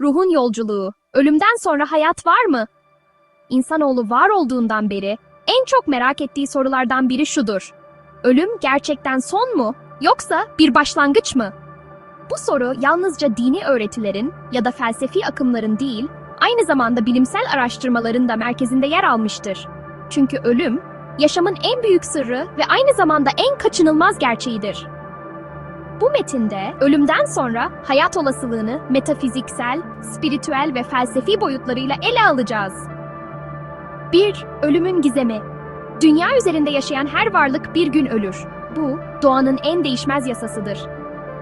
Ruhun yolculuğu. Ölümden sonra hayat var mı? İnsanoğlu var olduğundan beri en çok merak ettiği sorulardan biri şudur. Ölüm gerçekten son mu? Yoksa bir başlangıç mı? Bu soru yalnızca dini öğretilerin ya da felsefi akımların değil, aynı zamanda bilimsel araştırmaların da merkezinde yer almıştır. Çünkü ölüm, yaşamın en büyük sırrı ve aynı zamanda en kaçınılmaz gerçeğidir. Bu metinde ölümden sonra hayat olasılığını metafiziksel, spiritüel ve felsefi boyutlarıyla ele alacağız. 1. Ölümün gizemi. Dünya üzerinde yaşayan her varlık bir gün ölür. Bu, doğanın en değişmez yasasıdır.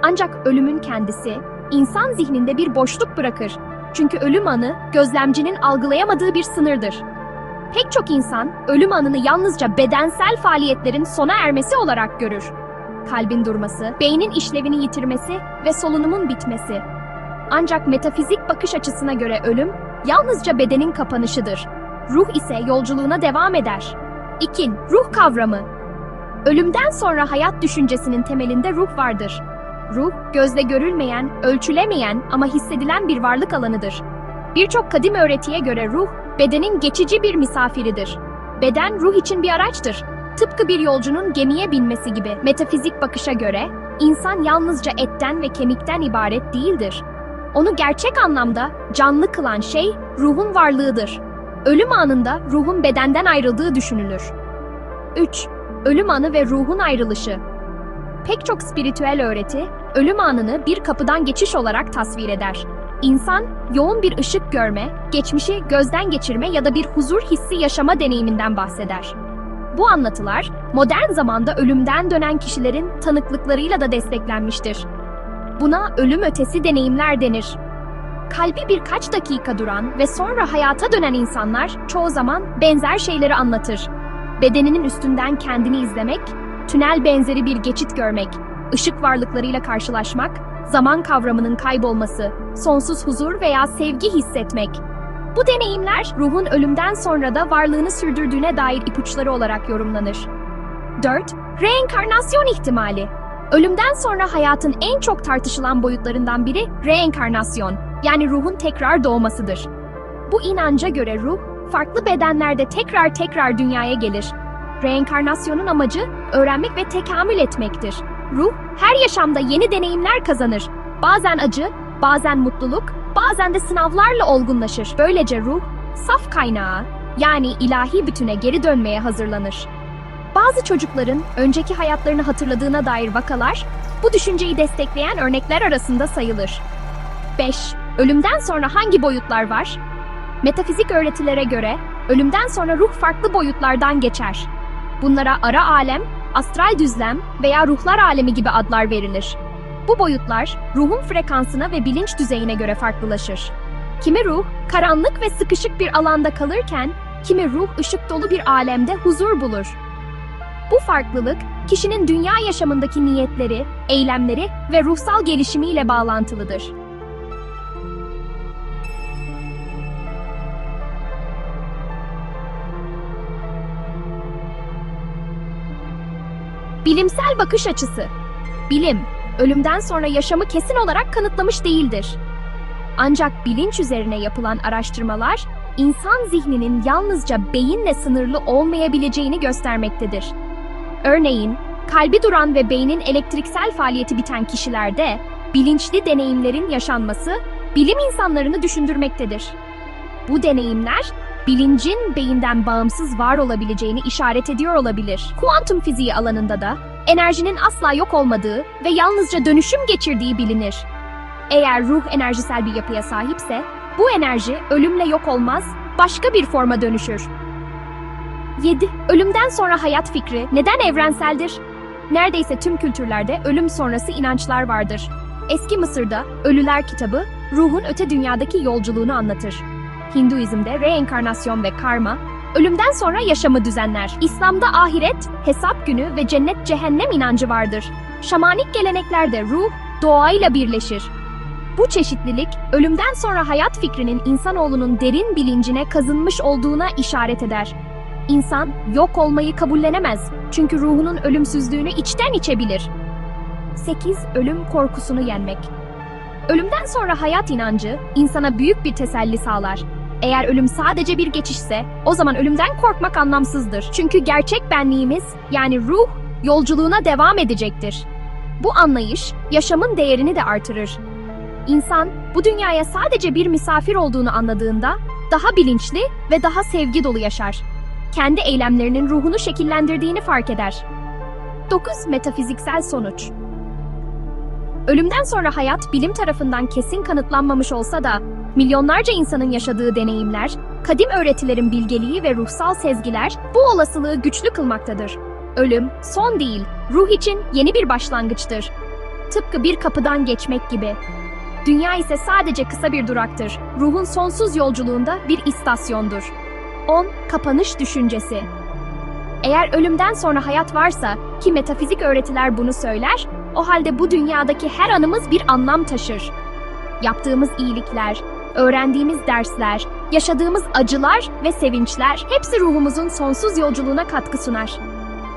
Ancak ölümün kendisi, insan zihninde bir boşluk bırakır. Çünkü ölüm anı, gözlemcinin algılayamadığı bir sınırdır. Pek çok insan, ölüm anını yalnızca bedensel faaliyetlerin sona ermesi olarak görür. Kalbin durması, beynin işlevini yitirmesi ve solunumun bitmesi. Ancak metafizik bakış açısına göre ölüm, yalnızca bedenin kapanışıdır. Ruh ise yolculuğuna devam eder. 2. Ruh kavramı. Ölümden sonra hayat düşüncesinin temelinde ruh vardır. Ruh, gözle görülmeyen, ölçülemeyen ama hissedilen bir varlık alanıdır. Birçok kadim öğretiye göre ruh, bedenin geçici bir misafiridir. Beden ruh için bir araçtır. Tıpkı bir yolcunun gemiye binmesi gibi. Metafizik bakışa göre, insan yalnızca etten ve kemikten ibaret değildir. Onu gerçek anlamda canlı kılan şey ruhun varlığıdır. Ölüm anında ruhun bedenden ayrıldığı düşünülür. 3. Ölüm anı ve ruhun ayrılışı. Pek çok spiritüel öğreti, ölüm anını bir kapıdan geçiş olarak tasvir eder. İnsan, yoğun bir ışık görme, geçmişi gözden geçirme ya da bir huzur hissi yaşama deneyiminden bahseder. Bu anlatılar, modern zamanda ölümden dönen kişilerin tanıklıklarıyla da desteklenmiştir. Buna ölüm ötesi deneyimler denir. Kalbi birkaç dakika duran ve sonra hayata dönen insanlar çoğu zaman benzer şeyleri anlatır. Bedeninin üstünden kendini izlemek, tünel benzeri bir geçit görmek, ışık varlıklarıyla karşılaşmak, zaman kavramının kaybolması, sonsuz huzur veya sevgi hissetmek. Bu deneyimler ruhun ölümden sonra da varlığını sürdürdüğüne dair ipuçları olarak yorumlanır. 4. Reenkarnasyon ihtimali. Ölümden sonra hayatın en çok tartışılan boyutlarından biri reenkarnasyon, yani ruhun tekrar doğmasıdır. Bu inanca göre ruh, farklı bedenlerde tekrar tekrar dünyaya gelir. Reenkarnasyonun amacı öğrenmek ve tekamül etmektir. Ruh, her yaşamda yeni deneyimler kazanır. Bazen acı, bazen mutluluk, bazen de sınavlarla olgunlaşır. Böylece ruh, saf kaynağı, yani ilahi bütüne geri dönmeye hazırlanır. Bazı çocukların önceki hayatlarını hatırladığına dair vakalar, bu düşünceyi destekleyen örnekler arasında sayılır. 5. Ölümden sonra hangi boyutlar var? Metafizik öğretilere göre ölümden sonra ruh farklı boyutlardan geçer. Bunlara ara alem, astral düzlem veya ruhlar alemi gibi adlar verilir. Bu boyutlar ruhun frekansına ve bilinç düzeyine göre farklılaşır. Kimi ruh karanlık ve sıkışık bir alanda kalırken, kimi ruh ışık dolu bir alemde huzur bulur. Bu farklılık kişinin dünya yaşamındaki niyetleri, eylemleri ve ruhsal gelişimiyle bağlantılıdır. Bilimsel bakış açısı. Bilim, ölümden sonra yaşamı kesin olarak kanıtlamış değildir. Ancak bilinç üzerine yapılan araştırmalar, insan zihninin yalnızca beyinle sınırlı olmayabileceğini göstermektedir. Örneğin, kalbi duran ve beynin elektriksel faaliyeti biten kişilerde bilinçli deneyimlerin yaşanması bilim insanlarını düşündürmektedir. Bu deneyimler bilincin beyinden bağımsız var olabileceğini işaret ediyor olabilir. Kuantum fiziği alanında da enerjinin asla yok olmadığı ve yalnızca dönüşüm geçirdiği bilinir. Eğer ruh enerjisel bir yapıya sahipse, bu enerji ölümle yok olmaz, başka bir forma dönüşür. 7. Ölümden sonra hayat fikri neden evrenseldir? Neredeyse tüm kültürlerde ölüm sonrası inançlar vardır. Eski Mısır'da Ölüler kitabı, ruhun öte dünyadaki yolculuğunu anlatır. Hinduizm'de reenkarnasyon ve karma, ölümden sonra yaşamı düzenler. İslam'da ahiret, hesap günü ve cennet cehennem inancı vardır. Şamanik geleneklerde ruh, doğayla birleşir. Bu çeşitlilik, ölümden sonra hayat fikrinin insanoğlunun derin bilincine kazınmış olduğuna işaret eder. İnsan yok olmayı kabullenemez çünkü ruhunun ölümsüzlüğünü içten içe bilir. 8. Ölüm korkusunu yenmek. Ölümden sonra hayat inancı insana büyük bir teselli sağlar. Eğer ölüm sadece bir geçişse, o zaman ölümden korkmak anlamsızdır. Çünkü gerçek benliğimiz, yani ruh, yolculuğuna devam edecektir. Bu anlayış, yaşamın değerini de artırır. İnsan, bu dünyaya sadece bir misafir olduğunu anladığında, daha bilinçli ve daha sevgi dolu yaşar. Kendi eylemlerinin ruhunu şekillendirdiğini fark eder. 9. Metafiziksel sonuç Ölümden sonra hayat bilim tarafından kesin kanıtlanmamış olsa da milyonlarca insanın yaşadığı deneyimler, kadim öğretilerin bilgeliği ve ruhsal sezgiler bu olasılığı güçlü kılmaktadır. Ölüm son değil, ruh için yeni bir başlangıçtır. Tıpkı bir kapıdan geçmek gibi. Dünya ise sadece kısa bir duraktır. Ruhun sonsuz yolculuğunda bir istasyondur. 10. Kapanış düşüncesi. Eğer ölümden sonra hayat varsa ki metafizik öğretiler bunu söyler, o halde bu dünyadaki her anımız bir anlam taşır. Yaptığımız iyilikler, öğrendiğimiz dersler, yaşadığımız acılar ve sevinçler hepsi ruhumuzun sonsuz yolculuğuna katkı sunar.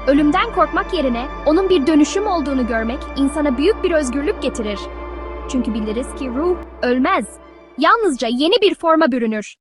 Ölümden korkmak yerine onun bir dönüşüm olduğunu görmek insana büyük bir özgürlük getirir. Çünkü biliriz ki ruh ölmez. Yalnızca yeni bir forma bürünür.